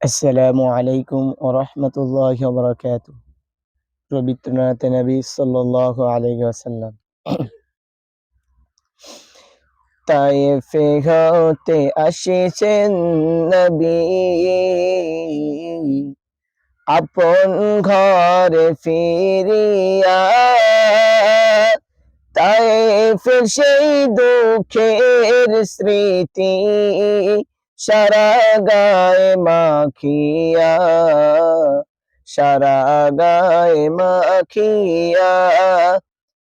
আসসালামু আলাইকুম ও রহমতুল্লাহ বরকাত পবিত্রনাথ নবী সাল্লাহ আলাইহি আসাল্লাম তাইফে হতে আসিছেন নবী। আপন ঘরে ফিরিয়া তাইফের সেই দুঃখের স্মৃতি সারা গায়ে মাখিয়া, সারা গায়ে মাখিয়া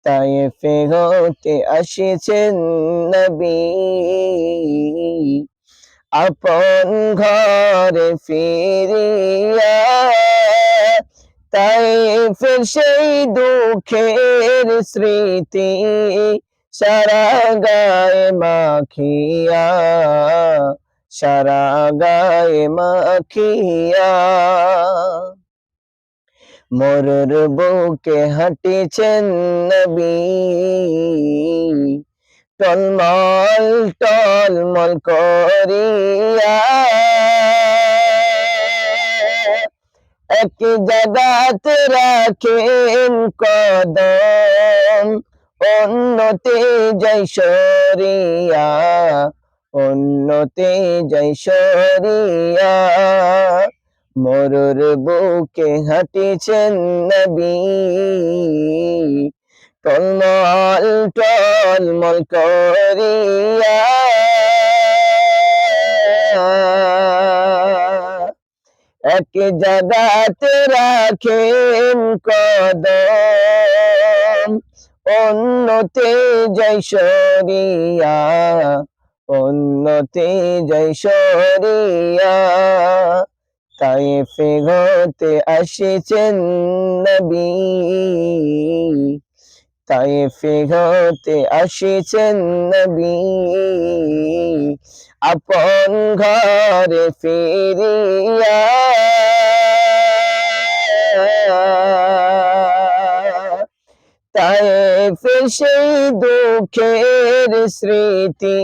তাইফে হতে আসিছেন নবী। আপন ঘরে ফিরিয়া তাই ফের সেই দুঃখের স্মৃতি সারা গায়ে মাখিয়া সারা গায়ে মাখিয়া। মরুর বুকে হাঁটিছেন নবী। টলমল টলমল করিয়া। এক জায়গাতে রাখেন কদম, অন্যতে যাই সরিয়া। অন্যতে যাই সরিয়া, মরুর বুকে হাঁটিছেন নবী। টলমল টলমল করিয়া, এক জায়গাতে রাখেন কদম। অন্যতে যাই সরিয়া যাই সরিয়া তাই ফেগতে আসিছেন নবী। তাই ফেগতে আসিছেন নবী। আপন ঘরে ফিরিয়া। তাই ফের সেই দুঃখের স্মৃতি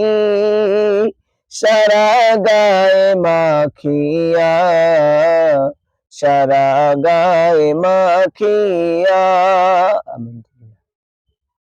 সারা গায়ে মাখিয়া সারা গায়ে মাখিয়া।